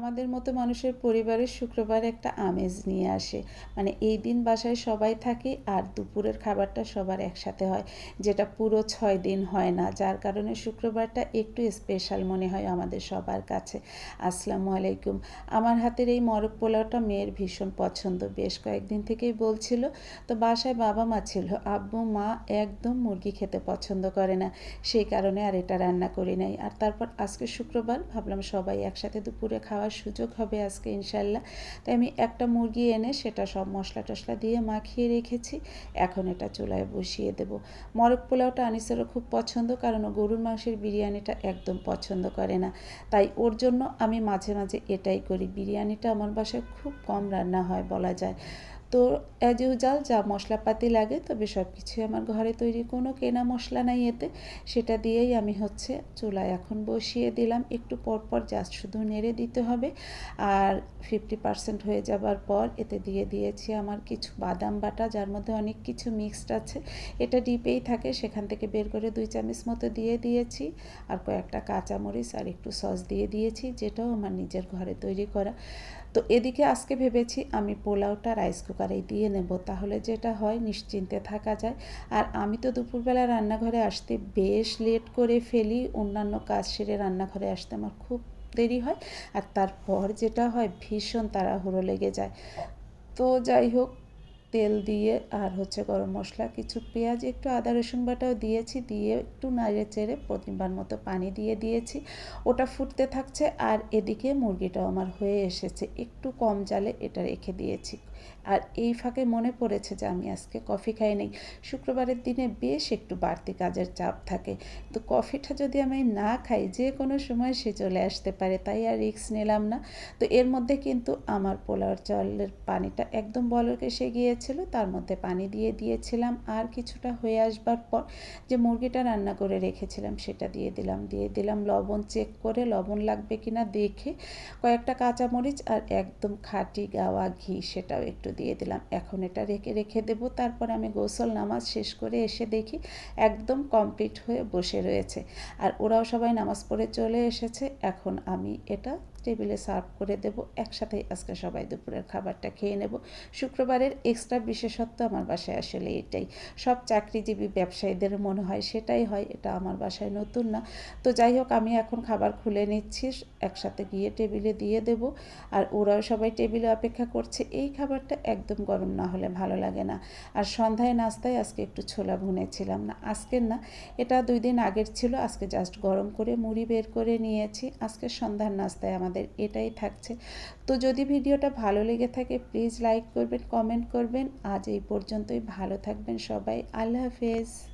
আমাদের মতো মানুষের পরিবারের শুক্রবার একটা আমেজ নিয়ে আসে। মানে এই দিন বাসায় সবাই থাকে আর দুপুরের খাবারটা সবার একসাথে হয়, যেটা পুরো ছয় দিন হয় না। যার কারণে শুক্রবারটা একটু স্পেশাল মনে হয় আমাদের সবার কাছে। আসসালামু আলাইকুম। আমার হাতের এই মরক পোলাওটা মেয়ের ভীষণ পছন্দ। বেশ কয়েকদিন থেকেই বলছিল, তো বাসায় বাবা মা ছিল। আব্বু, মা একদম মুরগি খেতে পছন্দ করে না। সেই কারণে আর এটা রান্না করি নাই। আর তারপর আজকে শুক্রবার ভাবলাম সবাই একসাথে দুপুরে খাওয়ার সুযোগ হবে আজকে ইনশাল্লাহ। তাই আমি একটা মুরগি এনে সেটা সব মশলা টশলা দিয়ে মাখিয়ে রেখেছি। এখন এটা চুলায় বসিয়ে দেব। মরক পোলাওটা আনিসেরও খুব পছন্দ কারণ ও গরুর মাংসের বিরিয়ানিটা একদম পছন্দ করে না। তাই ওর জন্য আমি মাঝে মাঝে এটাই করি। বিরিয়ানিটা আমার বাসায় খুব কম রান্না হয় বলা যায়। তো অ্যাজ ইউজাল যা মশলাপাতি লাগে তবে সব কিছুই আমার ঘরে তৈরি। কোনো কেনা মশলা নাই এতে। সেটা দিয়েই আমি হচ্ছে চুলায় এখন বসিয়ে দিলাম। একটু পরপর জাস্ট শুধু নেড়ে দিতে হবে। আর ফিফটি পার্সেন্ট হয়ে যাবার পর এতে দিয়ে দিয়েছি আমার কিছু বাদাম বাটা, যার মধ্যে অনেক কিছু মিক্সড আছে। এটা ডিপেই থাকে, সেখান থেকে বের করে দুই চামচ মতো দিয়ে দিয়েছি। আর কয়েকটা কাঁচামরিচ আর একটু সস দিয়ে দিয়েছি, যেটাও আমার নিজের ঘরে তৈরি করা। তো এদিকে আজকে ভেবেছি আমি পোলাওটা রাইস কুকারেই দিয়ে নেব, তাহলে যেটা হয় নিশ্চিন্তে থাকা যায়। আর আমি তো দুপুরবেলা রান্নাঘরে আসতে বেশ লেট করে ফেলি, অন্যান্য কাজ সেরে রান্নাঘরে আসতে আমার খুব দেরি হয়। আর তারপর যেটা হয় ভীষণ তাড়াহুড়ো লেগে যায়। তো যাই হোক তেল দিয়ে আর হচ্ছে গরম মশলা, কিছু পেঁয়াজ, একটু আদা, রসুন বাটাও দিয়েছি, দিয়ে একটু নাড়ে চেড়ে প্রতিবার মতো পানি দিয়ে দিয়েছি। ওটা ফুটতে থাকছে আর এদিকে মুরগিটাও আমার হয়ে এসেছে। একটু কম জালে এটা রেখে দিয়েছি। আর এই ফাঁকে মনে পড়েছে যে আমি আজকে কফি খাই নেই। শুক্রবারের দিনে বেশ একটু বাড়তি কাজের চাপ থাকে। তো কফিটা যদি আমি না খাই, যে কোনো সময় সে চলে আসতে পারে, তাই আর রিক্স নিলাম না। তো এর মধ্যে কিন্তু আমার পোলাওর চালের পানিটা একদম বলক এসে গিয়েছিল তার মধ্যে পানি দিয়ে দিয়েছিলাম। আর কিছুটা হয়ে আসবার পর যে মুরগিটা রান্না করে রেখেছিলাম, সেটা দিয়ে দিলাম। দিয়ে দিলাম লবণ চেক করে, লবণ লাগবে কি না দেখে কয়েকটা কাঁচামরিচ আর একদম খাঁটি গাওয়া ঘি সেটাও একটু দিয়ে দিলাম। এখন এটা রেখে রেখে দেবো। তারপর আমি গোসল নামাজ শেষ করে এসে দেখি একদম কমপ্লিট হয়ে বসে রয়েছে। আর ওরাও সবাই নামাজ পড়ে চলে এসেছে। এখন আমি এটা টেবিলে সার্ভ করে দেব। একসাথে আজকে সবাই দুপুরের খাবারটা খেয়ে নেব। শুক্রবারের এক্সট্রা বিশেষত্ব আমার বাসায় আসলে এটাই। সব চাকরিজীবী ব্যবসায়ীদের মনে হয় সেটাই হয়, এটা আমার বাসায় নতুন না। তো যাই হোক, আমি এখন খাবার খুলে নিচ্ছি, একসাথে গিয়ে টেবিলে দিয়ে দেব। আর ওরাও সবাই টেবিলে অপেক্ষা করছে, এই খাবারটা একদম গরম না হলে ভালো লাগে না। আর সন্ধ্যায় নাস্তায় আজকে একটু ছোলা ভুনেছিলাম না, আজকের না। এটা দুই দিন আগের ছিল, আজকে জাস্ট গরম করে মুড়ি বের করে নিয়েছি। আজকে সন্ধ্যার নাস্তায় আমার আমাদের এটাই থাকছে। তো যদি ভিডিওটা ভালো লেগে থাকে প্লিজ লাইক করবেন কমেন্ট করবেন। আজ এই পর্যন্তই। ভালো থাকবেন সবাই। আল্লাহ হাফেজ।